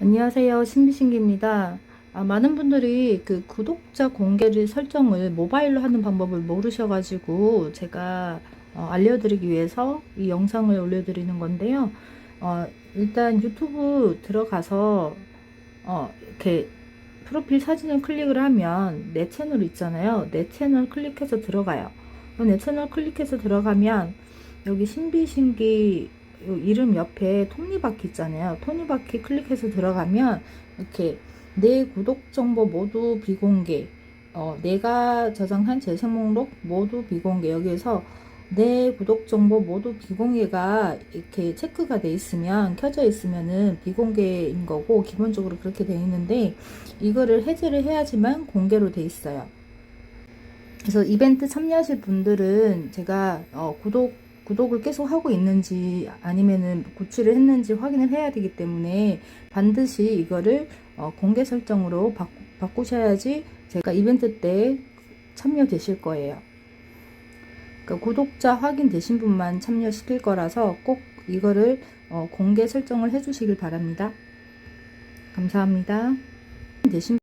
안녕하세요. 신비신기입니다. 아, 많은 분들이 그 구독자 공개를 설정을 모바일로 하는 방법을 모르셔가지고 제가 어, 알려드리기 위해서 이 영상을 올려드리는 건데요. 어, 일단 유튜브 들어가서 어, 이렇게 프로필 사진을 클릭을 하면 내 채널 있잖아요. 내 채널 클릭해서 들어가요. 내 채널 클릭해서 들어가면 여기 신비신기 요 이름 옆에 톱니바퀴 있잖아요. 톱니바퀴 클릭해서 들어가면 이렇게 내 구독 정보 모두 비공개, 어, 내가 저장한 재생 목록 모두 비공개 여기에서 내 구독 정보 모두 비공개가 이렇게 체크가 돼 있으면 켜져 있으면은 비공개인 거고 기본적으로 그렇게 돼 있는데 이거를 해제를 해야지만 공개로 돼 있어요. 그래서 이벤트 참여하실 분들은 제가 어, 구독 구독을 계속 하고 있는지 아니면은 고치를 했는지 확인을 해야 되기 때문에 반드시 이거를 어, 공개 설정으로 바꾸, 바꾸셔야지 제가 이벤트 때 참여되실 거예요. 그러니까 구독자 확인되신 분만 참여시킬 거라서 꼭 이거를 어, 공개 설정을 해주시길 바랍니다. 감사합니다. 되신